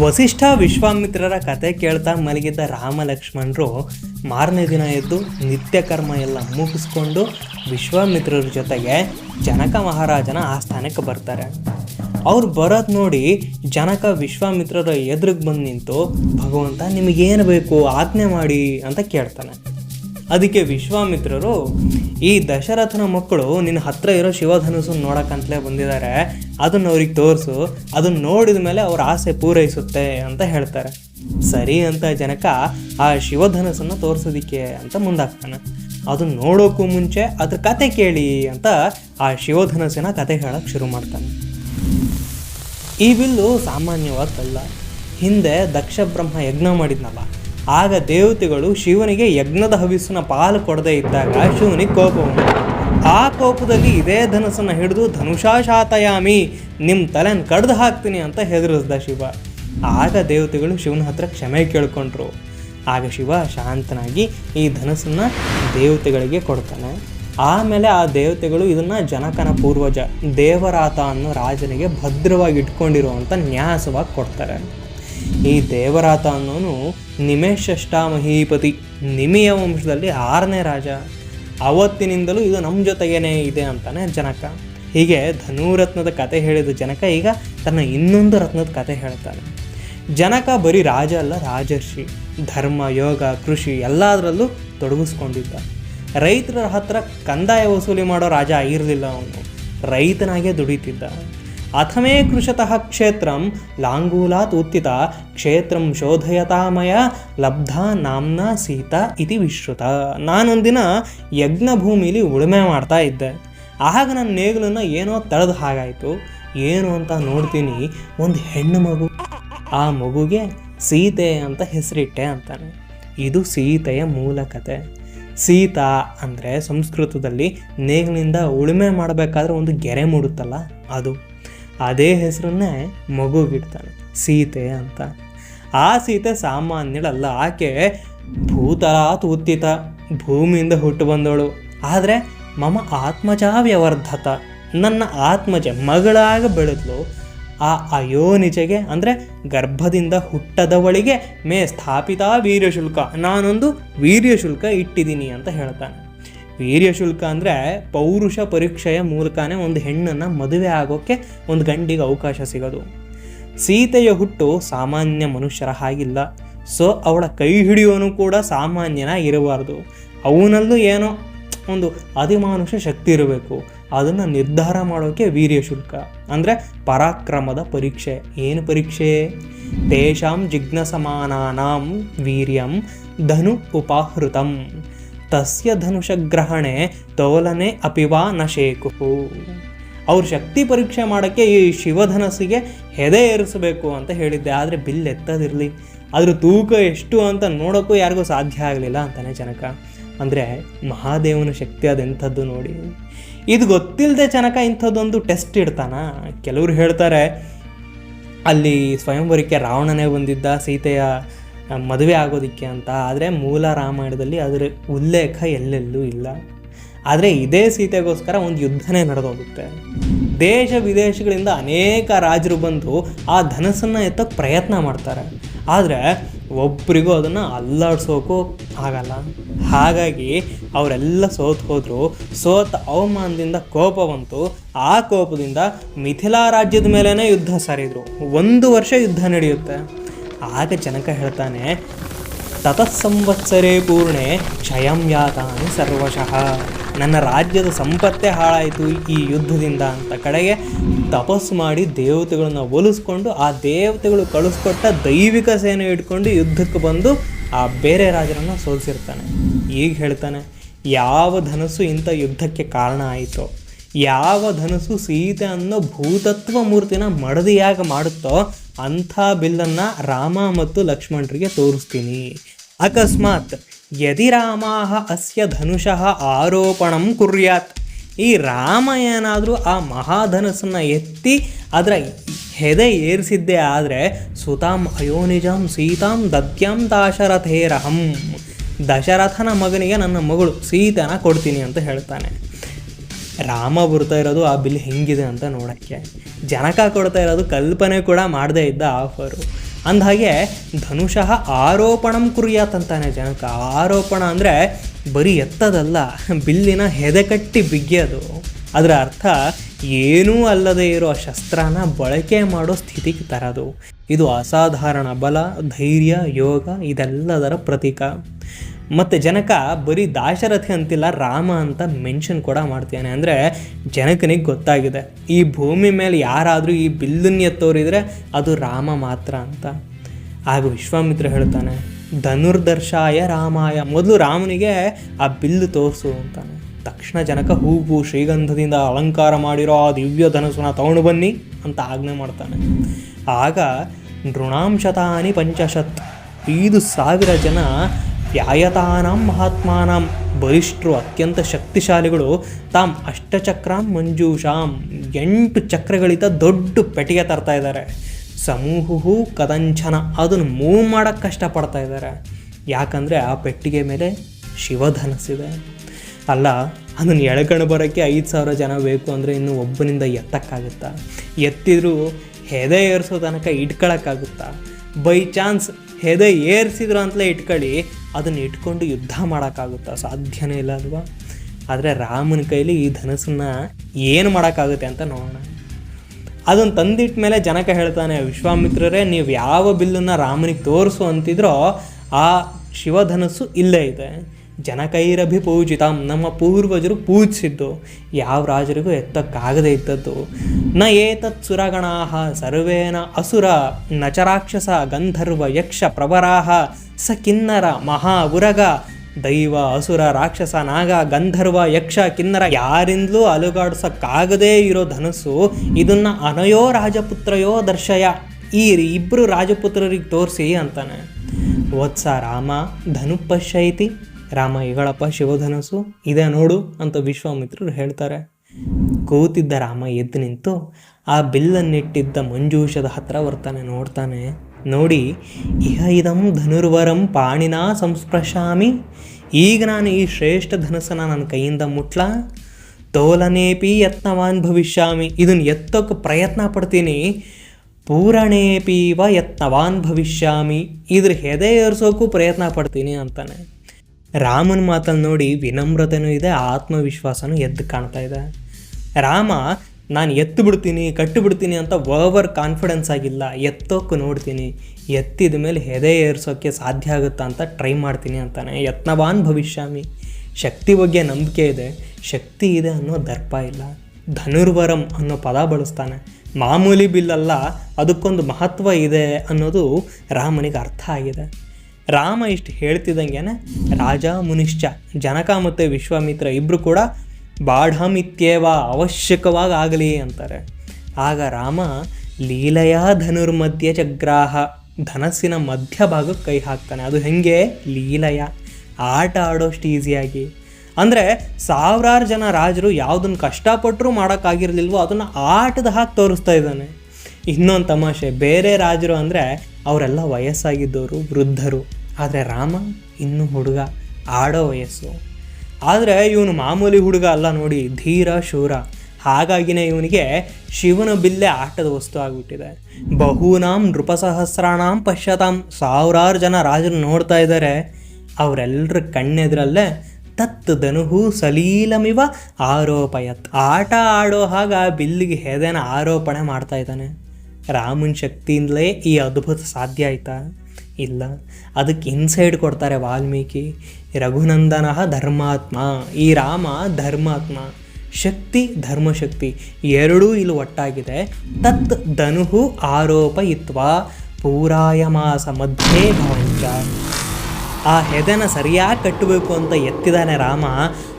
ವಸಿಷ್ಠ ವಿಶ್ವಾಮಿತ್ರರ ಕತೆ ಕೇಳ್ತಾ ಮಲಗಿದ್ದ ರಾಮ ಲಕ್ಷ್ಮಣರು ಮಾರನೇ ದಿನ ಎದ್ದು ನಿತ್ಯ ಕರ್ಮ ಎಲ್ಲ ಮುಗಿಸ್ಕೊಂಡು ವಿಶ್ವಾಮಿತ್ರರ ಜೊತೆಗೆ ಜನಕ ಮಹಾರಾಜನ ಆಸ್ಥಾನಕ್ಕೆ ಬರ್ತಾರೆ. ಅವ್ರು ಬರೋದು ನೋಡಿ ಜನಕ ವಿಶ್ವಾಮಿತ್ರರ ಎದುರಿಗೆ ಬಂದು ನಿಂತು, ಭಗವಂತ, ನಿಮಗೇನು ಬೇಕು? ಆಜ್ಞೆ ಮಾಡಿ ಅಂತ ಕೇಳ್ತಾನೆ. ಅದಕ್ಕೆ ವಿಶ್ವಾಮಿತ್ರರು ಈ ದಶರಥನ ಮಕ್ಕಳು ನಿನ್ನ ಹತ್ರ ಇರೋ ಶಿವಧನುಸನ್ನು ನೋಡೋಕ್ಕಂತಲೇ ಬಂದಿದ್ದಾರೆ. ಅದನ್ನು ಅವ್ರಿಗೆ ತೋರಿಸು. ಅದನ್ನು ನೋಡಿದ ಮೇಲೆ ಅವ್ರ ಆಸೆ ಪೂರೈಸುತ್ತೆ ಅಂತ ಹೇಳ್ತಾರೆ. ಸರಿ ಅಂತ ಜನಕ ಆ ಶಿವಧನಸನ್ನು ತೋರಿಸೋದಿಕ್ಕೆ ಅಂತ ಮುಂದಾಗ್ತಾನೆ. ಅದನ್ನು ನೋಡೋಕ್ಕೂ ಮುಂಚೆ ಅದ್ರ ಕತೆ ಕೇಳಿ ಅಂತ ಆ ಶಿವಧನಸ್ಸಿನ ಕತೆ ಹೇಳಕ್ಕೆ ಶುರು ಮಾಡ್ತಾನೆ. ಈ ಬಿಲ್ಲು ಸಾಮಾನ್ಯವಾದಲ್ಲ ಹಿಂದೆ ದಕ್ಷ ಬ್ರಹ್ಮ ಯಜ್ಞ ಮಾಡಿದ್ನಲ್ಲ. ಆಗ ದೇವತೆಗಳು ಶಿವನಿಗೆ ಯಜ್ಞದ ಹವಿಸ್ಸಿನ ಪಾಲು ಕೊಡದೇ ಇದ್ದಾಗ ಶಿವನಿಗೆ ಕೋಪ. ಆ ಕೋಪದಲ್ಲಿ ಇದೇ ಧನಸ್ಸನ್ನು ಹಿಡಿದು ಧನುಷಾಶಾತಯಾಮಿ ನಿಮ್ಮ ತಲೆನ ಕಡ್ದು ಹಾಕ್ತೀನಿ ಅಂತ ಹೆದರಿಸ್ದ ಶಿವ. ಆಗ ದೇವತೆಗಳು ಶಿವನ ಹತ್ರ ಕ್ಷಮೆ ಕೇಳ್ಕೊಂಡ್ರು. ಆಗ ಶಿವ ಶಾಂತನಾಗಿ ಈ ಧನಸ್ಸನ್ನು ದೇವತೆಗಳಿಗೆ ಕೊಡ್ತಾನೆ. ಆಮೇಲೆ ಆ ದೇವತೆಗಳು ಇದನ್ನು ಜನಕನ ಪೂರ್ವಜ ದೇವರಾತ ಅನ್ನೋ ರಾಜನಿಗೆ ಭದ್ರವಾಗಿ ಇಟ್ಕೊಂಡಿರುವಂಥ ನ್ಯಾಸವಾಗಿ ಕೊಡ್ತಾರೆ. ಈ ದೇವರಾತ ಅನ್ನೋನು ನಿಮೇಶಷ್ಟಾಮಹೀಪತಿ ನಿಮಿಯ ವಂಶದಲ್ಲಿ ಆರನೇ ರಾಜ. ಅವತ್ತಿನಿಂದಲೂ ಇದು ನಮ್ಮ ಜೊತೆಗೇನೆ ಇದೆ ಅಂತಾನೆ ಜನಕ. ಹೀಗೆ ಧನುರತ್ನದ ಕತೆ ಹೇಳಿದ ಜನಕ ಈಗ ತನ್ನ ಇನ್ನೊಂದು ರತ್ನದ ಕತೆ ಹೇಳ್ತಾನೆ. ಜನಕ ಬರೀ ರಾಜ ಅಲ್ಲ, ರಾಜರ್ಷಿ. ಧರ್ಮ, ಯೋಗ, ಕೃಷಿ ಎಲ್ಲದರಲ್ಲೂ ತೊಡಗಿಸ್ಕೊಂಡಿದ್ದ. ರೈತರ ಹತ್ರ ಕಂದಾಯ ವಸೂಲಿ ಮಾಡೋ ರಾಜ ಆಗಿರಲಿಲ್ಲ ಅವನು. ರೈತನಾಗೆ ದುಡಿತಿದ್ದ. ಅಥಮೇ ಕೃಷತಃ ಕ್ಷೇತ್ರಂ ಲಾಂಗೂಲಾತ್ ಉತ್ತಿತ, ಕ್ಷೇತ್ರಂ ಶೋಧಯತಾಮಯ ಲಬ್ಧ ನಾಮ್ನ ಸೀತಾ ಇತಿ ವಿಶ್ರುತ. ನಾನೊಂದಿನ ಯಜ್ಞ ಭೂಮಿಲಿ ಉಳುಮೆ ಮಾಡ್ತಾ ಇದ್ದೆ. ಆಗ ನನ್ನ ನೇಗಿಲನ್ನು ಏನೋ ತಳೆದ ಹಾಗಾಯಿತು. ಏನು ಅಂತ ನೋಡ್ತೀನಿ, ಒಂದು ಹೆಣ್ಣು ಮಗು. ಆ ಮಗುಗೆ ಸೀತೆ ಅಂತ ಹೆಸರಿಟ್ಟೆ ಅಂತಾನೆ ಇದು ಸೀತೆಯ ಮೂಲ ಕತೆ. ಸೀತಾ ಅಂದರೆ ಸಂಸ್ಕೃತದಲ್ಲಿ ನೇಗಿಲಿಂದ ಉಳುಮೆ ಮಾಡಬೇಕಾದ್ರೆ ಒಂದು ಗೆರೆ ಮೂಡುತ್ತಲ್ಲ, ಅದು. ಅದೇ ಹೆಸರನ್ನೇ ಮಗುಗಿಡ್ತಾನೆ ಸೀತೆ ಅಂತ. ಆ ಸೀತೆ ಸಾಮಾನ್ಯಳಲ್ಲ, ಆಕೆ ಭೂತಲಾತ್ ಉತ್ತಿತ ಭೂಮಿಯಿಂದ ಹುಟ್ಟು ಬಂದವಳು. ಆದರೆ ಮಮ ಆತ್ಮಜ ವ್ಯವರ್ಧತ ನನ್ನ ಆತ್ಮಜ ಮಗಳಾಗ ಬೆಳೆದ್ಲು. ಆ ಅಯೋನಿಜೆಗೆ, ಅಂದರೆ ಗರ್ಭದಿಂದ ಹುಟ್ಟದವಳಿಗೆ ಮೇ ಸ್ಥಾಪಿತ ವೀರ್ಯಶುಲ್ಕ, ನಾನೊಂದು ವೀರ್ಯಶುಲ್ಕ ಇಟ್ಟಿದ್ದೀನಿ ಅಂತ ಹೇಳ್ತಾನೆ. ವೀರ್ಯಶುಲ್ಕ ಅಂದರೆ ಪೌರುಷ ಪರೀಕ್ಷೆಯ ಮೂಲಕನೇ ಒಂದು ಹೆಣ್ಣನ್ನು ಮದುವೆ ಆಗೋಕ್ಕೆ ಒಂದು ಗಂಡಿಗೆ ಅವಕಾಶ ಸಿಗೋದು. ಸೀತೆಯ ಹುಟ್ಟು ಸಾಮಾನ್ಯ ಮನುಷ್ಯರ ಹಾಗಿಲ್ಲ. ಸೊ, ಅವಳ ಕೈ ಹಿಡಿಯೋನು ಕೂಡ ಸಾಮಾನ್ಯನ ಇರಬಾರ್ದು. ಅವನಲ್ಲೂ ಏನೋ ಒಂದು ಅಧಿಮಾನುಷ ಶಕ್ತಿ ಇರಬೇಕು. ಅದನ್ನು ನಿರ್ಧಾರ ಮಾಡೋಕ್ಕೆ ವೀರ್ಯ ಶುಲ್ಕ. ಅಂದರೆ ಪರಾಕ್ರಮದ ಪರೀಕ್ಷೆ. ಏನು ಪರೀಕ್ಷೆ? ತೇಷಾಂ ಜಿಜ್ಞಸಮಾನಾಂ ವೀರ್ಯಂ ಧನು ಉಪಾಹೃತಂ. ತಸ್ಯ ಧನುಷಗ್ರಹಣೆ ತೋಲನೆ ಅಪಿವಾ ನ ಶೇಕು ಅವ್ರ ಶಕ್ತಿ ಪರೀಕ್ಷೆ ಮಾಡೋಕ್ಕೆ ಈ ಶಿವಧನಸ್ಸಿಗೆ ಹೆದೆ ಏರಿಸಬೇಕು ಅಂತ ಹೇಳಿದ್ದೆ, ಆದರೆ ಬಿಲ್ ಎತ್ತದಿರಲಿ. ಅದ್ರ ತೂಕ ಎಷ್ಟು ಅಂತ ನೋಡೋಕ್ಕೂ ಯಾರಿಗೂ ಸಾಧ್ಯ ಆಗಲಿಲ್ಲ ಅಂತಾನೆ ಜನಕ. ಅಂದರೆ ಮಹಾದೇವನ ಶಕ್ತಿ ಅದೆಂಥದ್ದು ನೋಡಿ. ಇದು ಗೊತ್ತಿಲ್ಲದೆ ಜನಕ ಇಂಥದ್ದೊಂದು ಟೆಸ್ಟ್ ಇಡ್ತಾನ? ಕೆಲವರು ಹೇಳ್ತಾರೆ, ಅಲ್ಲಿ ಸ್ವಯಂವರಕ್ಕೆ ರಾವಣನೇ ಬಂದಿದ್ದ ಸೀತೆಯ ಮದುವೆ ಆಗೋದಿಕ್ಕೆ ಅಂತ. ಆದರೆ ಮೂಲ ರಾಮಾಯಣದಲ್ಲಿ ಅದರ ಉಲ್ಲೇಖ ಎಲ್ಲೆಲ್ಲೂ ಇಲ್ಲ. ಆದರೆ ಇದೇ ಸೀತೆಗೋಸ್ಕರ ಒಂದು ಯುದ್ಧನೇ ನಡೆದೋಗುತ್ತೆ. ದೇಶ ವಿದೇಶಗಳಿಂದ ಅನೇಕ ರಾಜರು ಬಂದು ಆ ಧನಸ್ಸನ್ನು ಎತ್ತೋಕ್ಕೆ ಪ್ರಯತ್ನ ಮಾಡ್ತಾರೆ. ಆದರೆ ಒಬ್ಬರಿಗೂ ಅದನ್ನು ಅಲ್ಲಾಡ್ಸೋಕು ಆಗಲ್ಲ. ಹಾಗಾಗಿ ಅವರೆಲ್ಲ ಸೋತು ಹೋದರು, ಸೋತ ಅವಮಾನದಿಂದ ಕೋಪ ಬಂತು. ಆ ಕೋಪದಿಂದ ಮಿಥಿಲಾ ರಾಜ್ಯದ ಮೇಲೇ ಯುದ್ಧ ಸಾರಿದ್ರು. ಒಂದು ವರ್ಷ ಯುದ್ಧ ನಡೆಯುತ್ತೆ. ಆಗ ಜನಕ ಹೇಳ್ತಾನೆ, ತತಸ್ಸಂವತ್ಸರೇ ಪೂರ್ಣೆ ಕ್ಷಯಂ ಯಾತಾನಿ ಸರ್ವಶಃ. ನನ್ನ ರಾಜ್ಯದ ಸಂಪತ್ತೇ ಹಾಳಾಯಿತು ಈ ಯುದ್ಧದಿಂದ ಅಂತ ಕಡೆಗೆ ತಪಸ್ಸು ಮಾಡಿ ದೇವತೆಗಳನ್ನ ಒಲಿಸ್ಕೊಂಡು ಆ ದೇವತೆಗಳು ಕಳಿಸ್ಕೊಟ್ಟ ದೈವಿಕ ಸೇನೆ ಇಟ್ಕೊಂಡು ಯುದ್ಧಕ್ಕೆ ಬಂದು ಆ ಬೇರೆ ರಾಜರನ್ನು ಸೋಲಿಸಿರ್ತಾನೆ. ಈಗ ಹೇಳ್ತಾನೆ, ಯಾವ ಧನಸ್ಸು ಇಂಥ ಯುದ್ಧಕ್ಕೆ ಕಾರಣ ಆಯಿತೋ, ಯಾವ ಧನಸ್ಸು ಸೀತೆ ಅನ್ನೋ ಭೂತತ್ವ ಮೂರ್ತಿನ ಮಡದಿಯಾಗ ಮಾಡುತ್ತೋ ಅಂಥ ಬಿಲ್ಲನ್ನು ರಾಮ ಮತ್ತು ಲಕ್ಷ್ಮಣರಿಗೆ ತೋರಿಸ್ತೀನಿ. ಅಕಸ್ಮಾತ್ ಯದಿ ರಾಮ ಅಸ್ಯ ಧನುಷಃ ಆರೋಪಣಂ ಕುರ್ಯಾತ್. ಈ ರಾಮ ಏನಾದರೂ ಆ ಮಹಾಧನಸ್ಸನ್ನು ಎತ್ತಿ ಅದರ ಹೆದೆ ಏರಿಸಿದ್ದೇ ಆದರೆ ಸುತಾಂ ಅಯೋನಿಜಾಂ ಸೀತಾಂ ದತ್ಯಾಂ ದಾಶರಥೇರಹಂ. ದಶರಥನ ಮಗನಿಗೆ ನನ್ನ ಮಗಳು ಸೀತನ ಕೊಡ್ತೀನಿ ಅಂತ ಹೇಳ್ತಾನೆ. ರಾಮ ಬರ್ತಾ ಇರೋದು, ಆ ಬಿಲ್ ಹೆಂಗಿದೆ ಅಂತ ನೋಡೋಕ್ಕೆ. ಜನಕ ಕೊಡ್ತಾ ಇರೋದು ಕಲ್ಪನೆ ಕೂಡ ಮಾಡದೇ ಇದ್ದ ಆಫರು. ಅಂದಹಾಗೆ, ಧನುಷಃ ಆರೋಪಣಂ ಕುರಿಯಾತಂತಾನೆ ಜನಕ. ಆರೋಪಣ ಅಂದರೆ ಬರೀ ಎತ್ತದಲ್ಲ, ಬಿಲ್ಲಿನ ಹೆದೆಕಟ್ಟಿ ಕಟ್ಟಿ ಬಿಗ್ಯೋದು. ಅದರ ಅರ್ಥ, ಏನೂ ಅಲ್ಲದೆ ಇರೋ ಶಸ್ತ್ರನ ಬಳಕೆ ಮಾಡೋ ಸ್ಥಿತಿಗೆ ತರೋದು. ಇದು ಅಸಾಧಾರಣ ಬಲ, ಧೈರ್ಯ, ಯೋಗ, ಇದೆಲ್ಲದರ ಪ್ರತೀಕ. ಮತ್ತು ಜನಕ ಬರೀ ದಾಶರಥಿ ಅಂತಿಲ್ಲ, ರಾಮ ಅಂತ ಮೆನ್ಷನ್ ಕೂಡ ಮಾಡ್ತಾನೆ ಅಂದರೆ ಜನಕನಿಗೆ ಗೊತ್ತಾಗಿದೆ. ಈ ಭೂಮಿ ಮೇಲೆ ಯಾರಾದರೂ ಈ ಬಿಲ್ಲನ್ನು ಎತ್ತೋರಿದ್ರೆ ಅದು ರಾಮ ಮಾತ್ರ ಅಂತ. ಆಗ ವಿಶ್ವಾಮಿತ್ರ ಹೇಳ್ತಾನೆ, ಧನುರ್ದರ್ಶಾಯ ರಾಮಾಯ. ಮೊದಲು ರಾಮನಿಗೆ ಆ ಬಿಲ್ಲು ತೋರಿಸು ಅಂತಾನೆ. ತಕ್ಷಣ ಜನಕ ಹೂವು, ಶ್ರೀಗಂಧದಿಂದ ಅಲಂಕಾರ ಮಾಡಿರೋ ಆ ದಿವ್ಯ ಧನಸ್ಸನ್ನ ತಗೊಂಡು ಬನ್ನಿ ಅಂತ ಆಜ್ಞೆ ಮಾಡ್ತಾನೆ. ಆಗ ನೃಣಾಂಶತಾನಿ ಪಂಚಶತ್, ಐದು ಸಾವಿರ ಜನ ವ್ಯಾಯತಾನಾಂ ಮಹಾತ್ಮಾನಾಂ ಬಲಿಷ್ಠರು ಅತ್ಯಂತ ಶಕ್ತಿಶಾಲಿಗಳು. ತಾಮ್ ಅಷ್ಟಚಕ್ರಾಂ ಮಂಜೂಷಾಂ. ಎಂಟು ಚಕ್ರಗಳಿಂದ ದೊಡ್ಡ ಪೆಟ್ಟಿಗೆ ತರ್ತಾ ಇದ್ದಾರೆ. ಸಮೂಹವು ಕದಂಚನ ಅದನ್ನು ಮೂವ್ ಮಾಡೋಕ್ಕೆ ಕಷ್ಟಪಡ್ತಾ ಇದ್ದಾರೆ. ಯಾಕಂದರೆ ಆ ಪೆಟ್ಟಿಗೆ ಮೇಲೆ ಶಿವಧನಸ್ಸಿದೆ. ಅಲ್ಲ, ಅದನ್ನು ಎಳ್ಕೊಂಡು ಬರೋಕ್ಕೆ ಐದು ಸಾವಿರ ಜನ ಬೇಕು ಅಂದರೆ ಇನ್ನು ಒಬ್ಬನಿಂದ ಎತ್ತಕ್ಕಾಗುತ್ತಾ? ಎತ್ತಿದರೂ ಹೆದೆ ಏರಿಸೋ ತನಕ ಇಟ್ಕೊಳಕ್ಕಾಗುತ್ತಾ? ಬೈ ಚಾನ್ಸ್ ಹೆದೆ ಏರಿಸಿದ್ರು ಅಂತಲೇ ಇಟ್ಕೊಳ್ಳಿ, ಅದನ್ನು ಇಟ್ಕೊಂಡು ಯುದ್ಧ ಮಾಡೋಕ್ಕಾಗುತ್ತಾ? ಸಾಧ್ಯನೇ ಇಲ್ಲ ಅಲ್ವಾ? ಆದರೆ ರಾಮನ ಕೈಲಿ ಈ ಧನಸ್ಸನ್ನು ಏನು ಮಾಡೋಕ್ಕಾಗುತ್ತೆ ಅಂತ ನೋಡೋಣ. ಅದನ್ನು ತಂದಿಟ್ಟ ಮೇಲೆ ಜನಕ ಹೇಳ್ತಾನೆ, ವಿಶ್ವಾಮಿತ್ರರೇ, ನೀವು ಯಾವ ಬಿಲ್ಲನ್ನು ರಾಮನಿಗೆ ತೋರಿಸು ಅಂತಿದ್ರೋ, ಆ ಶಿವಧನಸ್ಸು ಇಲ್ಲೇ ಇದೆ. ಜನಕೈರಭಿ ಪೂಜಿತಾಂ ನಮ್ಮ ಪೂರ್ವಜರು ಪೂಜಿಸಿದ್ದು, ಯಾವ ರಾಜರಿಗೂ ಎತ್ತಕ್ಕಾಗದೇ ಇದ್ದದ್ದು. ನ ಏತತ್ ಸುರಗಣಾ ಸರ್ವೇನ ಅಸುರ ನಚರಾಕ್ಷಸ ಗಂಧರ್ವ ಯಕ್ಷ ಪ್ರವರಾಹ, ಸ ಕಿನ್ನರ ಮಹಾ ಉರಗ, ದೈವ ಅಸುರ ರಾಕ್ಷಸ ನಾಗ ಗಂಧರ್ವ ಯಕ್ಷ ಕಿನ್ನರ. ಯಾರಿಂದಲೂ ಅಲುಗಾಡ್ಸಕ್ಕಾಗದೇ ಇರೋ ಧನಸ್ಸು ಇದನ್ನ ಅನಯೋ ರಾಜಪುತ್ರಯೋ ದರ್ಶಯ. ಈ ಇಬ್ಬರು ರಾಜಪುತ್ರರಿಗೆ ತೋರಿಸಿ ಅಂತಾನೆ. ವತ್ಸ ರಾಮ ಧನು ಪಶ್ಯೈತಿ ರಾಮ ಇಗಳಪ್ಪ ಶಿವಧನಸ್ಸು, ಇದೆ ನೋಡು ಅಂತ ವಿಶ್ವಾಮಿತ್ರರು ಹೇಳ್ತಾರೆ. ಕೂತಿದ್ದ ರಾಮ ಎದ್ದು ನಿಂತು ಆ ಬಿಲ್ಲನ್ನಿಟ್ಟಿದ್ದ ಮಂಜೂಷದ ಹತ್ರ ಬರ್ತಾನೆ ನೋಡ್ತಾನೆ. ನೋಡಿ, ಇಹ ಇದಂ ಧನುರ್ವರಂ ಪಾಣಿನ ಸಂಸ್ಪೃಶಾಮಿ. ಈಗ ನಾನು ಈ ಶ್ರೇಷ್ಠ ಧನಸ್ಸನ ನನ್ನ ಕೈಯಿಂದ ಮುಟ್ಲಾ. ತೋಲನೇಪಿ ಯತ್ನವಾನ್ ಭವಿಷ್ಯಾಮಿ. ಇದನ್ನು ಎತ್ತೋಕೆ ಪ್ರಯತ್ನ ಪಡ್ತೀನಿ. ಪೂರಣೇಪೀವ ಯತ್ನವಾನ್ ಭವಿಷ್ಯಾಮಿ. ಇದ್ರ ಹೆದೆ ಏರ್ಸೋಕ್ಕೂ ಪ್ರಯತ್ನ ಪಡ್ತೀನಿ ಅಂತಾನೆ. ರಾಮನ ಮಾತಲ್ಲಿ ನೋಡಿ ವಿನಮ್ರತೆನೂ ಇದೆ, ಆತ್ಮವಿಶ್ವಾಸನೂ ಎದ್ದು ಕಾಣ್ತಾ ಇದೆ. ರಾಮ, ನಾನು ಎತ್ತು ಬಿಡ್ತೀನಿ ಕಟ್ಟು ಬಿಡ್ತೀನಿ ಅಂತ ಓವರ್ ಕಾನ್ಫಿಡೆನ್ಸ್ ಆಗಿಲ್ಲ ಎತ್ತೋಕ್ಕೂ ನೋಡ್ತೀನಿ, ಎತ್ತಿದ ಮೇಲೆ ಹೆದೆ ಏರಿಸೋಕ್ಕೆ ಸಾಧ್ಯ ಆಗುತ್ತಾ ಅಂತ ಟ್ರೈ ಮಾಡ್ತೀನಿ ಅಂತಾನೆ. ಯತ್ನವಾನ್ ಭವಿಷ್ಯಾಮಿ, ಶಕ್ತಿ ಬಗ್ಗೆ ನಂಬಿಕೆ ಇದೆ, ಶಕ್ತಿ ಇದೆ ಅನ್ನೋ ದರ್ಪ ಇಲ್ಲ. ಧನುರ್ವರಂ ಅನ್ನೋ ಪದ ಬಳಸ್ತಾನೆ. ಮಾಮೂಲಿ ಬಿಲ್ಲಲ್ಲ, ಅದಕ್ಕೊಂದು ಮಹತ್ವ ಇದೆ ಅನ್ನೋದು ರಾಮನಿಗೆ ಅರ್ಥ ಆಗಿದೆ. ರಾಮ ಇಷ್ಟು ಹೇಳ್ತಿದ್ದಂಗೆನೆ ರಾಜ, ಮುನಿಶ್ಚ, ಜನಕ ಮತ್ತು ವಿಶ್ವಾಮಿತ್ರ ಇಬ್ಬರು ಕೂಡ ಬಾಢಮಿತ್ಯೇವ ಅವಶ್ಯಕವಾಗಿ ಆಗಲಿ ಅಂತಾರೆ. ಆಗ ರಾಮ ಲೀಲೆಯ ಧನುರ್ಮಧ್ಯ ಚಗ್ರಾಹ, ಧನಸ್ಸಿನ ಮಧ್ಯಭಾಗಕ್ಕೆ ಕೈ ಹಾಕ್ತಾನೆ. ಅದು ಹೆಂಗೆ? ಲೀಲಯ. ಆಟ ಆಡೋಷ್ಟು ಈಸಿಯಾಗಿ. ಅಂದರೆ ಸಾವಿರಾರು ಜನ ರಾಜರು ಯಾವುದನ್ನು ಕಷ್ಟಪಟ್ಟರೂ ಮಾಡೋಕ್ಕಾಗಿರಲಿಲ್ವೋ, ಅದನ್ನು ಆಟದ ಹಾಕಿ ತೋರಿಸ್ತಾ ಇದ್ದಾನೆ. ಇನ್ನೊಂದು ತಮಾಷೆ, ಬೇರೆ ರಾಜರು ಅಂದರೆ ಅವರೆಲ್ಲ ವಯಸ್ಸಾಗಿದ್ದವರು, ವೃದ್ಧರು. ಆದರೆ ರಾಮ ಇನ್ನೂ ಹುಡುಗ, ಆಡೋ ವಯಸ್ಸು. ಆದರೆ ಇವನು ಮಾಮೂಲಿ ಹುಡುಗ ಅಲ್ಲ ನೋಡಿ, ಧೀರ, ಶೂರ. ಹಾಗಾಗಿನೇ ಇವನಿಗೆ ಶಿವನ ಬಿಲ್ಲೆ ಆಟದ ವಸ್ತು ಆಗಿಬಿಟ್ಟಿದೆ. ಬಹೂನಾಂ ನೃಪಸಹಸ್ರಾಣಾಂ ಪಶ್ಯತಾಂ. ಸಾವಿರಾರು ಜನ ರಾಜರು ನೋಡ್ತಾ ಇದ್ದಾರೆ. ಅವರೆಲ್ಲರ ಕಣ್ಣೆದ್ರಲ್ಲೇ ತತ್ ಧನುಹು ಸಲೀಲಮಿವ ಆರೋಪಯತ್. ಆಟ ಆಡೋ ಹಾಗ ಬಿಲ್ಲಿಗೆ ಹೆದೆನ ಆರೋಪಣೆ ಮಾಡ್ತಾ ಇದ್ದಾನೆ. ರಾಮನ ಶಕ್ತಿಯಿಂದಲೇ ಈ ಅದ್ಭುತ ಸಾಧ್ಯ ಆಯ್ತಾ? ಇಲ್ಲ. ಅದಕ್ಕೆ ಇನ್ಸೈಡ್ ಕೊಡ್ತಾರೆ ವಾಲ್ಮೀಕಿ. ರಘುನಂದನ ಧರ್ಮಾತ್ಮ. ಈ ರಾಮ ಧರ್ಮಾತ್ಮ. ಶಕ್ತಿ, ಧರ್ಮಶಕ್ತಿ ಎರಡೂ ಇಲ್ಲಿ ಒಟ್ಟಾಗಿದೆ. ತತ್ ಧನುಹು ಆರೋಪಯಿತ್ವ. ಪೂರಾಯಮಾಸ ಮಧ್ಯೆ ಭವಂಚ. ಆ ಹೆದನ ಸರಿಯಾಗಿ ಕಟ್ಟಬೇಕು ಅಂತ ಎತ್ತಿದಾನೆ ರಾಮ.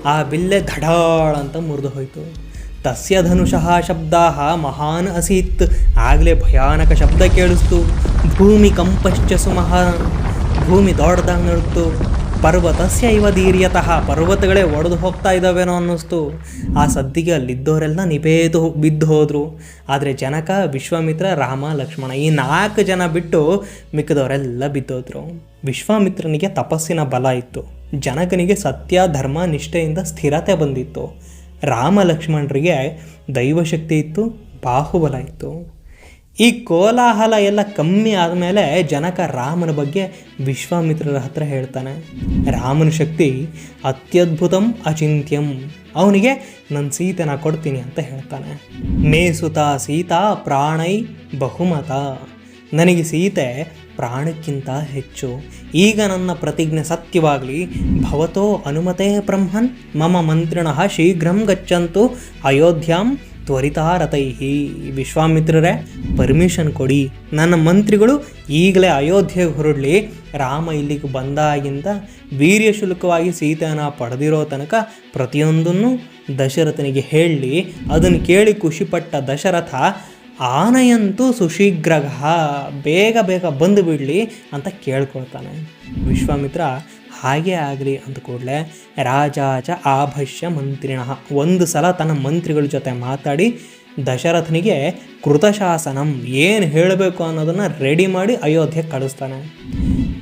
ಆ ಬಿಲ್ಲೆ ಧಡಾಳ್ ಅಂತ ಮುರಿದು ಹೋಯಿತು. ತಸ್ಯ ಧನುಷಃ ಶಬ್ದ ಮಹಾನ್ ಅಸೀತ್. ಆಗಲೇ ಭಯಾನಕ ಶಬ್ದ ಕೇಳಿಸ್ತು. ಭೂಮಿ ಕಂಪಶ್ಚಸು ಸುಮಹಾನ್ ಭೂಮಿ ದೊಡ್ಡದಾಗಿ ನಡುತ್ತು. ಪರ್ವತಸ್ಯ ಇವ ಧೀರ್ಯತಃ ಪರ್ವತಗಳೇ ಒಡೆದು ಹೋಗ್ತಾ ಇದ್ದಾವೇನೋ ಅನ್ನಿಸ್ತು. ಆ ಸದ್ದಿಗೆ ಅಲ್ಲಿದ್ದವರೆಲ್ಲ ನಿಭೇದು ಬಿದ್ದು ಹೋದರು ಆದರೆ ಜನಕ, ವಿಶ್ವಾಮಿತ್ರ, ರಾಮ, ಲಕ್ಷ್ಮಣ ಈ ನಾಲ್ಕು ಜನ ಬಿಟ್ಟು ಮಿಕ್ಕದವರೆಲ್ಲ ಬಿದ್ದೋದ್ರು. ವಿಶ್ವಾಮಿತ್ರನಿಗೆ ತಪಸ್ಸಿನ ಬಲ ಇತ್ತು. ಜನಕನಿಗೆ ಸತ್ಯ, ಧರ್ಮ, ನಿಷ್ಠೆಯಿಂದ ಸ್ಥಿರತೆ ಬಂದಿತ್ತು. ರಾಮ ಲಕ್ಷ್ಮಣರಿಗೆ ದೈವಶಕ್ತಿ ಇತ್ತು, ಬಾಹುಬಲ ಇತ್ತು. ಈ ಕೋಲಾಹಲ ಎಲ್ಲ ಕಮ್ಮಿ ಆದಮೇಲೆ ಜನಕ ರಾಮನ ಬಗ್ಗೆ ವಿಶ್ವಾಮಿತ್ರರ ಹತ್ರ ಹೇಳ್ತಾನೆ, ರಾಮನ ಶಕ್ತಿ ಅತ್ಯದ್ಭುತಂ ಅಚಿಂತ್ಯಂ, ಅವನಿಗೆ ನನ್ನ ಸೀತೆನ ಕೊಡ್ತೀನಿ ಅಂತ ಹೇಳ್ತಾನೆ. ಮೇ ಸುತ ಸೀತಾ ಪ್ರಾಣೈ ಬಹುಮತ ನನಗೆ ಸೀತೆ ಪ್ರಾಣಕ್ಕಿಂತ ಹೆಚ್ಚು. ಈಗ ನನ್ನ ಪ್ರತಿಜ್ಞೆ ಸತ್ಯವಾಗಲಿ. ಭವತೋ ಅನುಮತೆ ಬ್ರಹ್ಮನ್. ಮಮ ಮಂತ್ರಿಣಃ ಶೀಘ್ರಂ ಗಚ್ಚಂತು. ಅಯೋಧ್ಯಾಂ ತ್ವರಿತಾರತೈಹಿ. ವಿಶ್ವಾಮಿತ್ರರೇ ಪರ್ಮಿಷನ್ ಕೊಡಿ. ನನ್ನ ಮಂತ್ರಿಗಳು ಈಗಲೇ ಅಯೋಧ್ಯೆಗೆ ಹೊರಡಲಿ. ರಾಮ ಇಲ್ಲಿಗೆ ಬಂದಾಗಿಂದ ವೀರ್ಯ ಶುಲ್ಕವಾಗಿ ಸೀತೆಯನ್ನು ಪಡೆದಿರೋ ತನಕ ಪ್ರತಿಯೊಂದನ್ನು ದಶರಥನಿಗೆ ಹೇಳಿ. ಅದನ್ನು ಕೇಳಿ ಖುಷಿಪಟ್ಟ ದಶರಥ ಆನೆಯಂತೂ ಸುಶೀಘ್ರಗ ಬೇಗ ಬೇಗ ಬಂದು ಬಿಡಲಿ ಅಂತ ಕೇಳ್ಕೊಳ್ತಾನೆ. ವಿಶ್ವಾಮಿತ್ರ, ಹಾಗೇ ಆಗಲಿ ಅಂತ ಕೂಡಲೇ ರಾಜಾಚ ಆಭಷ್ಯ ಮಂತ್ರಿಣ ಒಂದು ಸಲ ತನ್ನ ಮಂತ್ರಿಗಳ ಜೊತೆ ಮಾತಾಡಿ ದಶರಥನಿಗೆ, ಕೃತಶಾಸನಂ, ಏನು ಹೇಳಬೇಕು ಅನ್ನೋದನ್ನು ರೆಡಿ ಮಾಡಿ ಅಯೋಧ್ಯೆ ಕಳಿಸ್ತಾನೆ.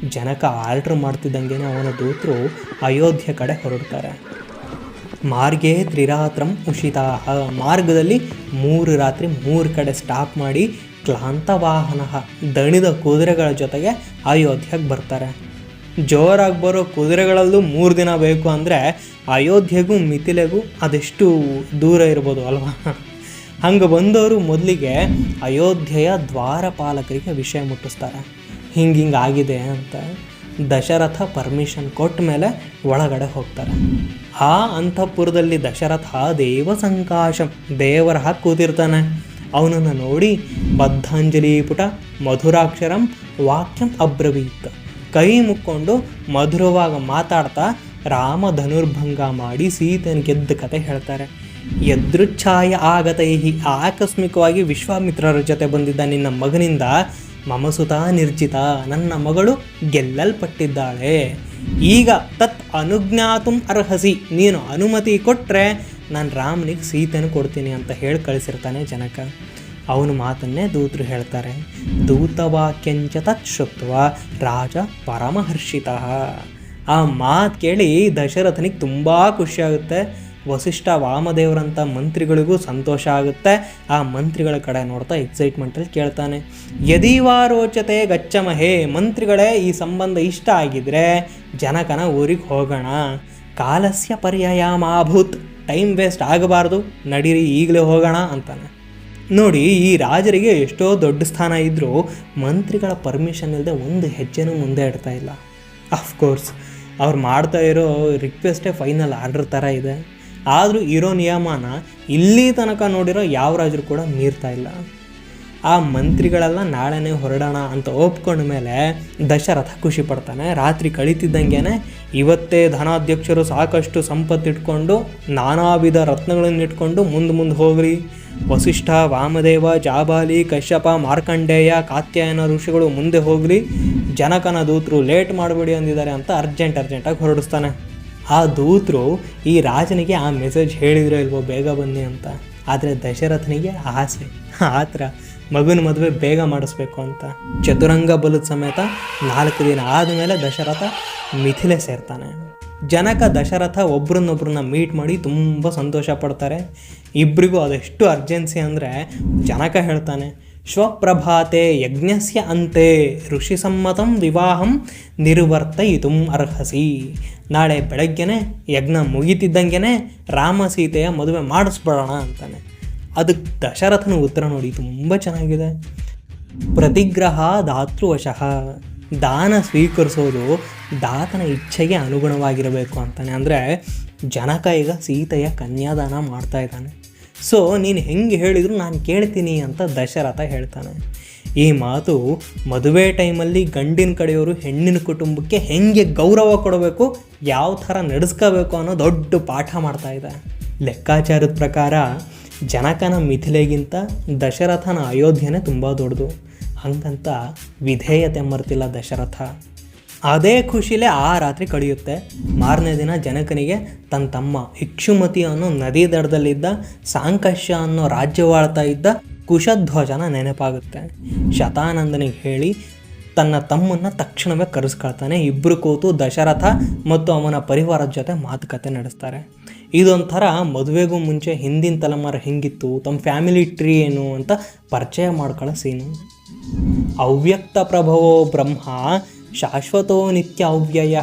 ಜನಕ ಆರ್ಡ್ರ್ ಮಾಡ್ತಿದ್ದಂಗೆ ಅವನ ದೂತರು ಅಯೋಧ್ಯೆ ಕಡೆ ಹೊರಡ್ತಾರೆ. ಮಾರ್ಗೇ ತ್ರಿರಾತ್ರಂ ಉಷಿತಾಹ. ಮಾರ್ಗದಲ್ಲಿ ಮೂರು ರಾತ್ರಿ ಮೂರು ಕಡೆ ಸ್ಟಾಪ್ ಮಾಡಿ ಕ್ಲಾಂತವಾಹನ ದಣಿದ ಕುದುರೆಗಳ ಜೊತೆಗೆ ಅಯೋಧ್ಯೆಗೆ ಬರ್ತಾರೆ. ಜೋರಾಗಿ ಬರೋ ಕುದುರೆಗಳಲ್ಲೂ ಮೂರು ದಿನ ಬೇಕು ಅಂದರೆ ಅಯೋಧ್ಯೆಗೂ ಮಿಥಿಲೆಗೂ ಅದೆಷ್ಟು ದೂರ ಇರ್ಬೋದು ಅಲ್ವಾ? ಹಂಗೆ ಬಂದವರು ಮೊದಲಿಗೆ ಅಯೋಧ್ಯೆಯ ದ್ವಾರಪಾಲಕರಿಗೆ ವಿಷಯ ಮುಟ್ಟಿಸ್ತಾರೆ. ಹಿಂಗೆ ಹಿಂಗೆ ಆಗಿದೆ ಅಂತ ದಶರಥ ಪರ್ಮಿಷನ್ ಕೊಟ್ಟ ಮೇಲೆ ಒಳಗಡೆ ಹೋಗ್ತಾರೆ. ಆ ಅಂತಃಪುರದಲ್ಲಿ ದಶರಥ ದೇವ ಸಂಕಾಶಂ, ದೇವರ ಕೂತಿರ್ತಾನೆ. ಅವನನ್ನು ನೋಡಿ ಬದ್ಧಾಂಜಲಿ ಪುಟ ಮಧುರಾಕ್ಷರಂ ವಾಕ್ಯಂ ಅಬ್ರವೀತ್. ಕೈ ಮುಕ್ಕೊಂಡು ಮಧುರವಾಗಿ ಮಾತಾಡ್ತಾ ರಾಮ ಧನುರ್ಭಂಗ ಮಾಡಿ ಸೀತೆಯನ್ನು ಗೆದ್ದ ಕತೆ ಹೇಳ್ತಾರೆ. ಎದೃಚ್ಛಾಯ ಆಗತೈಹಿ, ಆಕಸ್ಮಿಕವಾಗಿ ವಿಶ್ವಾಮಿತ್ರರ ಜೊತೆ ಬಂದಿದ್ದ ನಿನ್ನ ಮಗನಿಂದ ಮಮಸುತ ನಿರ್ಜಿತ. ನನ್ನ ಮಗಳು ಗೆಲ್ಲಲ್ಪಟ್ಟಿದ್ದಾಳೆ. ಈಗ ತತ್ ಅನುಜ್ಞಾತುಂ ಅರ್ಹಸಿ. ನೀನು ಅನುಮತಿ ಕೊಟ್ಟರೆ ನಾನು ರಾಮನಿಗೆ ಸೀತೆಯನ್ನು ಕೊಡ್ತೀನಿ ಅಂತ ಹೇಳಿ ಕಳಿಸಿರ್ತಾನೆ ಜನಕ. ಅವನ ಮಾತನ್ನೇ ದೂತರು ಹೇಳ್ತಾರೆ. ದೂತವಾಕ್ಯಂಚ ತತ್ ಶುತ್ವ ರಾಜ ಪರಮಹರ್ಷಿತ. ಆ ಮಾತು ಕೇಳಿ ದಶರಥನಿಗೆ ತುಂಬ ಖುಷಿಯಾಗುತ್ತೆ. ವಸಿಷ್ಠ ವಾಮದೇವರಂಥ ಮಂತ್ರಿಗಳಿಗೂ ಸಂತೋಷ ಆಗುತ್ತೆ. ಆ ಮಂತ್ರಿಗಳ ಕಡೆ ನೋಡ್ತಾ ಎಕ್ಸೈಟ್ಮೆಂಟಲ್ಲಿ ಕೇಳ್ತಾನೆ. ಯದೀವಾ ರೋಚತೆ ಗಚ್ಚಮಹೇ, ಮಂತ್ರಿಗಳೇ, ಈ ಸಂಬಂಧ ಇಷ್ಟ ಆಗಿದ್ರೆ ಜನಕನ ಊರಿಗೆ ಹೋಗೋಣ. ಕಾಲಸ್ಯ ಪರ್ಯಾಯ ಮಾಭೂತ್, ಟೈಮ್ ವೇಸ್ಟ್ ಆಗಬಾರ್ದು, ನಡೀರಿ, ಈಗಲೇ ಹೋಗೋಣ ಅಂತಾನೆ. ನೋಡಿ, ಈ ರಾಜರಿಗೆ ಎಷ್ಟೋ ದೊಡ್ಡ ಸ್ಥಾನ ಇದ್ದರೂ ಮಂತ್ರಿಗಳ ಪರ್ಮಿಷನ್ ಇಲ್ಲದೆ ಒಂದು ಹೆಜ್ಜೆನೂ ಮುಂದೆ ಇಡ್ತಾ ಇಲ್ಲ. ಅಫ್ಕೋರ್ಸ್ ಅವ್ರು ಮಾಡ್ತಾ ಇರೋ ರಿಕ್ವೆಸ್ಟೇ ಫೈನಲ್ ಆರ್ಡರ್ ಥರ ಇದೆ. ಆದರೂ ಇರೋ ನಿಯಮನ ಇಲ್ಲಿ ತನಕ ನೋಡಿರೋ ಯಾವ ರಾಜರು ಕೂಡ ಮೀರ್ತಾ ಇಲ್ಲ. ಆ ಮಂತ್ರಿಗಳೆಲ್ಲ ನಾಳೆನೇ ಹೊರಡೋಣ ಅಂತ ಒಪ್ಕೊಂಡ ಮೇಲೆ ದಶರಥ ಖುಷಿ ಪಡ್ತಾನೆ. ರಾತ್ರಿ ಕಳೀತಿದ್ದಂಗೆ ಇವತ್ತೇ ಧನಾಧ್ಯಕ್ಷರು ಸಾಕಷ್ಟು ಸಂಪತ್ತಿಟ್ಕೊಂಡು ನಾನಾ ವಿಧ ರತ್ನಗಳನ್ನು ಇಟ್ಕೊಂಡು ಮುಂದೆ ಮುಂದೆ ಹೋಗ್ರಿ. ವಸಿಷ್ಠ, ವಾಮದೇವ, ಜಾಬಾಲಿ, ಕಶ್ಯಪ, ಮಾರ್ಕಂಡೇಯ, ಕಾತ್ಯಾಯನ ಋಷಿಗಳು ಮುಂದೆ ಹೋಗ್ರಿ. ಜನಕನ ದೂತರು ಲೇಟ್ ಮಾಡಬೇಡಿ ಅಂದಿದ್ದಾರೆ ಅಂತ ಅರ್ಜೆಂಟ್ ಅರ್ಜೆಂಟಾಗಿ ಹೊರಡಿಸ್ತಾನೆ. ಆ ದೂತರು ಈ ರಾಜನಿಗೆ ಆ ಮೆಸೇಜ್ ಹೇಳಿದ್ರೋ ಇಲ್ವೋ ಬೇಗ ಬನ್ನಿ ಅಂತ. ಆದರೆ ದಶರಥನಿಗೆ ಆಸೆ. ಆ ಥರ ಮಗುನ ಮದುವೆ ಬೇಗ ಮಾಡಿಸ್ಬೇಕು ಅಂತ. ಚತುರಂಗ ಬಲದ ಸಮೇತ ನಾಲ್ಕು ದಿನ ಆದಮೇಲೆ ದಶರಥ ಮಿಥಿಲೆ ಸೇರ್ತಾನೆ. ಜನಕ ದಶರಥ ಒಬ್ರನ್ನೊಬ್ರನ್ನ ಮೀಟ್ ಮಾಡಿ ತುಂಬ ಸಂತೋಷ ಪಡ್ತಾರೆ. ಇಬ್ಬರಿಗೂ ಅದೆಷ್ಟು ಅರ್ಜೆನ್ಸಿ ಅಂದರೆ ಜನಕ ಹೇಳ್ತಾನೆ ಶ್ವಪ್ರಭಾತೆ ಯಜ್ಞಸ್ಯ ಅಂತೆ ಋಷಿ ಸಮ್ಮತಂ ವಿವಾಹಂ ನಿರ್ವರ್ತಯಿತು ಅರ್ಹಸಿ ನಾಳೆ ಬೆಳಗ್ಗೆನೆ ಯಜ್ಞ ಮುಗಿತಿದ್ದಂಗೆನೆ ರಾಮ ಸೀತೆಯ ಮದುವೆ ಮಾಡಿಸ್ಬಿಡೋಣ ಅಂತಾನೆ. ಅದಕ್ಕೆ ದಶರಥನ ಉತ್ತರ ನೋಡಿ ತುಂಬ ಚೆನ್ನಾಗಿದೆ. ಪ್ರತಿಗ್ರಹ ದಾತೃವಶಃ ದಾನ ಸ್ವೀಕರಿಸೋದು ದಾತನ ಇಚ್ಛೆಗೆ ಅನುಗುಣವಾಗಿರಬೇಕು ಅಂತಾನೆ. ಅಂದರೆ ಜನಕ ಈಗ ಸೀತೆಯ ಕನ್ಯಾದಾನ ಮಾಡ್ತಾ ಇದ್ದಾನೆ. ಸೊ ನೀನು ಹೆಂಗೆ ಹೇಳಿದ್ರು ನಾನು ಕೇಳ್ತೀನಿ ಅಂತ ದಶರಥ ಹೇಳ್ತಾನೆ. ಈ ಮಾತು ಮದುವೆ ಟೈಮಲ್ಲಿ ಗಂಡಿನ ಕಡೆಯವರು ಹೆಣ್ಣಿನ ಕುಟುಂಬಕ್ಕೆ ಹೆಂಗೆ ಗೌರವ ಕೊಡಬೇಕು, ಯಾವ ಥರ ನಡೆಸ್ಕೋಬೇಕು ಅನ್ನೋ ದೊಡ್ಡ ಪಾಠ ಮಾಡ್ತಾ ಇದೆ. ಲೆಕ್ಕಾಚಾರದ ಪ್ರಕಾರ ಜನಕನ ಮಿಥಿಲೆಗಿಂತ ದಶರಥನ ಅಯೋಧ್ಯೆನೇ ತುಂಬ ದೊಡ್ಡದು. ಹಂಗಂತ ವಿಧೇಯತೆ ಮರ್ತಿಲ್ಲ ದಶರಥ. ಅದೇ ಖುಷಿಲೇ ಆ ರಾತ್ರಿ ಕಳೆಯುತ್ತೆ ಮಾರನೇ ದಿನ ಜನಕನಿಗೆ ತನ್ನ ತಮ್ಮ ಇಕ್ಷುಮತಿ ಅನ್ನೋ ನದಿ ದಡದಲ್ಲಿದ್ದ, ಸಾಂಕಶ್ಯ ಅನ್ನೋ ರಾಜ್ಯವಾಳ್ತಾ ಇದ್ದ ಕುಶಧ್ವಜನ ನೆನಪಾಗುತ್ತೆ. ಶತಾನಂದನಿಗೆ ಹೇಳಿ, ತನ್ನ ತಮ್ಮನ್ನು ತಕ್ಷಣವೇ ಕರೆಸ್ಕೊಳ್ತಾನೆ. ಇಬ್ಬರು ಕೂತು ದಶರಥ ಮತ್ತು ಅವನ ಪರಿವಾರದ ಜೊತೆ ಮಾತುಕತೆ ನಡೆಸ್ತಾರೆ. ಇದೊಂಥರ ಮದುವೆಗೂ ಮುಂಚೆ ಹಿಂದಿನ ತಲೆಮಾರು ಹೆಂಗಿತ್ತು, ತಮ್ಮ ಫ್ಯಾಮಿಲಿ ಟ್ರೀ ಏನು ಅಂತ ಪರಿಚಯ ಮಾಡ್ಕೊಳ್ಳೋ ಸೀನು. ಅವ್ಯಕ್ತ ಪ್ರಭವೋ ಬ್ರಹ್ಮ ಶಾಶ್ವತೋ ನಿತ್ಯ ಅವ್ಯಯ.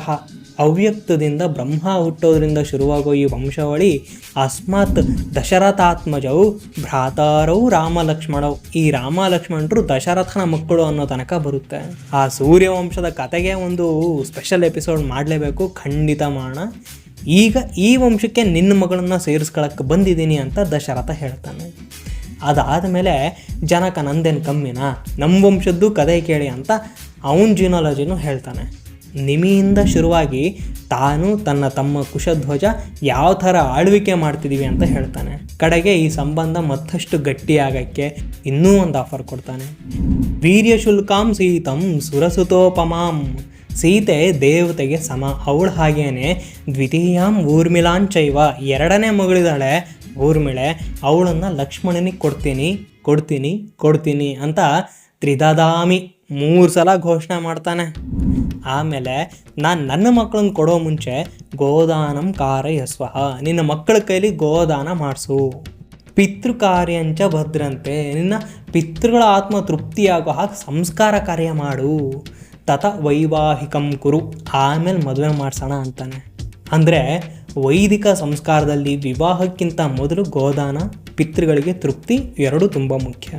ಅವ್ಯಕ್ತದಿಂದ ಬ್ರಹ್ಮ ಹುಟ್ಟೋದ್ರಿಂದ ಶುರುವಾಗೋ ಈ ವಂಶಾವಳಿ ಅಸ್ಮಾತ್ ದಶರಥಾತ್ಮಜವು ಭ್ರಾತಾರವು ರಾಮ ಲಕ್ಷ್ಮಣವು ಈ ರಾಮ ಲಕ್ಷ್ಮಣರು ದಶರಥನ ಮಕ್ಕಳು ಅನ್ನೋ ತನಕ ಬರುತ್ತೆ. ಆ ಸೂರ್ಯವಂಶದ ಕತೆಗೆ ಒಂದು ಸ್ಪೆಷಲ್ ಎಪಿಸೋಡ್ ಮಾಡಲೇಬೇಕು. ಖಂಡಿತ ಮಾಡೋಣ ಈಗ ಈ ವಂಶಕ್ಕೆ ನಿನ್ನ ಮಗಳನ್ನ ಸೇರಿಸ್ಕೊಳಕ್ಕೆ ಬಂದಿದ್ದೀನಿ ಅಂತ ದಶರಥ ಹೇಳ್ತಾನೆ. ಅದಾದಮೇಲೆ ಜನಕ ನಂದೇನು ಕಮ್ಮಿನಾ? ನಮ್ಮ ವಂಶದ್ದು ಕದೆ ಕೇಳಿ ಅಂತ ಅವನ ಜಿನಾಲಜಿನೂ ಹೇಳ್ತಾನೆ. ನಿಮಿಯಿಂದ ಶುರುವಾಗಿ ತಾನು, ತನ್ನ ತಮ್ಮ ಕುಶಧ್ವಜ ಯಾವ ಥರ ಆಳ್ವಿಕೆ ಮಾಡ್ತಿದ್ದೀವಿ ಅಂತ ಹೇಳ್ತಾನೆ. ಕಡೆಗೆ ಈ ಸಂಬಂಧ ಮತ್ತಷ್ಟು ಗಟ್ಟಿಯಾಗಕ್ಕೆ ಇನ್ನೂ ಒಂದು ಆಫರ್ ಕೊಡ್ತಾನೆ. ವೀರ್ಯ ಶುಲ್ಕಾಂ ಸೀತಂ ಸುರಸುತೋಪಮಾಂ. ಸೀತೆ ದೇವತೆಗೆ ಸಮ. ಅವಳು ಹಾಗೇನೆ ದ್ವಿತೀಯಾಂ ಊರ್ಮಿಲಾಂಚೈವ ಎರಡನೇ ಮಗಳಿದ್ದಾಳೆ ಊರ್ಮಿಳೆ, ಅವಳನ್ನು ಲಕ್ಷ್ಮಣನಿಗೆ ಕೊಡ್ತೀನಿ ಕೊಡ್ತೀನಿ ಕೊಡ್ತೀನಿ ಅಂತ ತ್ರಿದಾದಾಮಿ ಮೂರು ಸಲ ಘೋಷಣೆ ಮಾಡ್ತಾನೆ. ಆಮೇಲೆ, ನಾನು ನನ್ನ ಮಕ್ಕಳನ್ನ ಕೊಡೋ ಮುಂಚೆ ಗೋದಾನಂ ಕಾರಯಸ್ವಹ, ನಿನ್ನ ಮಕ್ಕಳ ಕೈಲಿ ಗೋದಾನ ಮಾಡಿಸು. ಪಿತೃ ಕಾರ್ಯಂಚ ಭದ್ರಂತೆ, ನಿನ್ನ ಪಿತೃಗಳ ಆತ್ಮ ತೃಪ್ತಿಯಾಗೋ ಹಾಗೆ ಸಂಸ್ಕಾರ ಕಾರ್ಯ ಮಾಡು. ತತ ವೈವಾಹಿಕಂ ಕುರು, ಆಮೇಲೆ ಮದುವೆ ಮಾಡ್ಸೋಣ ಅಂತಾನೆ. ಅಂದರೆ ವೈದಿಕ ಸಂಸ್ಕಾರದಲ್ಲಿ ವಿವಾಹಕ್ಕಿಂತ ಮೊದಲು ಗೋದಾನ, ಪಿತೃಗಳಿಗೆ ತೃಪ್ತಿ ಎರಡು ತುಂಬ ಮುಖ್ಯ.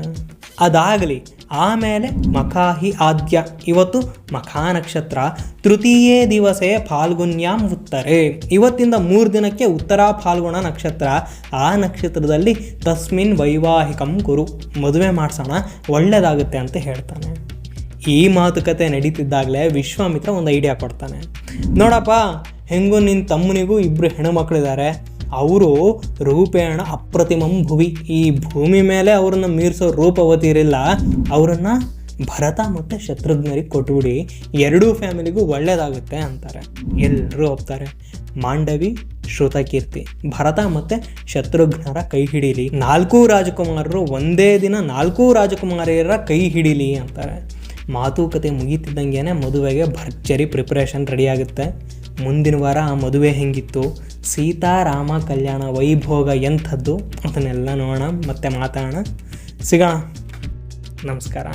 ಅದಾಗಲಿ, ಆಮೇಲೆ ಮಖಾಹಿ ಆದ್ಯ. ಇವತ್ತು ಮಖಾ ನಕ್ಷತ್ರ ತೃತೀಯೇ ದಿವಸೇ ಫಾಲ್ಗುನ್ಯಾಂ ಉತ್ತರೆ. ಇವತ್ತಿಂದ ಮೂರು ದಿನಕ್ಕೆ ಉತ್ತರ ಫಾಲ್ಗುಣ ನಕ್ಷತ್ರ. ಆ ನಕ್ಷತ್ರದಲ್ಲಿ ತಸ್ಮಿನ್ ವೈವಾಹಿಕಂ ಗುರು. ಮದುವೆ ಮಾಡಿಸೋಣ ಒಳ್ಳೆಯದಾಗುತ್ತೆ ಅಂತ ಹೇಳ್ತಾನೆ. ಈ ಮಾತುಕತೆ ನಡೀತಿದ್ದಾಗಲೇ ವಿಶ್ವಾಮಿತ್ರ ಒಂದು ಐಡಿಯಾ ಕೊಡ್ತಾನೆ. ನೋಡಪ್ಪ ಹೆಂಗೂ ನಿನ್ನ ತಮ್ಮನಿಗೂ ಇಬ್ಬರು ಹೆಣ್ಣುಮಕ್ಳಿದ್ದಾರೆ ಅವರು ರೂಪೇಣ ಅಪ್ರತಿಮಂ ಭುವಿ. ಈ ಭೂಮಿ ಮೇಲೆ ಅವ್ರನ್ನ ಮೀರಿಸೋ ರೂಪವತಿ ಇರಲಿಲ್ಲ ಅವರನ್ನು ಭರತ ಮತ್ತು ಶತ್ರುಘ್ನರಿಗೆ ಕೊಟ್ಬಿಡಿ. ಎರಡೂ ಫ್ಯಾಮಿಲಿಗೂ ಒಳ್ಳೇದಾಗುತ್ತೆ ಅಂತಾರೆ. ಎಲ್ಲರೂ ಒಪ್ತಾರೆ. ಮಾಂಡವಿ, ಶ್ರುತಕೀರ್ತಿ. ಭರತ ಮತ್ತು ಶತ್ರುಘ್ನರ ಕೈ ಹಿಡೀಲಿ. ನಾಲ್ಕೂ ರಾಜಕುಮಾರರು ಒಂದೇ ದಿನ ನಾಲ್ಕೂ ರಾಜಕುಮಾರಿಯರ ಕೈ ಹಿಡೀಲಿ ಅಂತಾರೆ. ಮಾತುಕತೆ ಮುಗೀತಿದ್ದಂಗೆ ಮದುವೆಗೆ ಭರ್ಜರಿ ಪ್ರಿಪ್ರೇಷನ್ ರೆಡಿ ಆಗುತ್ತೆ. ಮುಂದಿನ ವಾರ ಆ ಮದುವೆ ಹೆಂಗಿತ್ತು? ಸೀತಾರಾಮ ಕಲ್ಯಾಣ, ವೈಭೋಗ ಎಂಥದ್ದು? ಅದನ್ನೆಲ್ಲ ನೋಡೋಣ, ಮತ್ತೆ ಮಾತಾಡೋಣ. ಸಿಗೋಣ. ನಮಸ್ಕಾರ.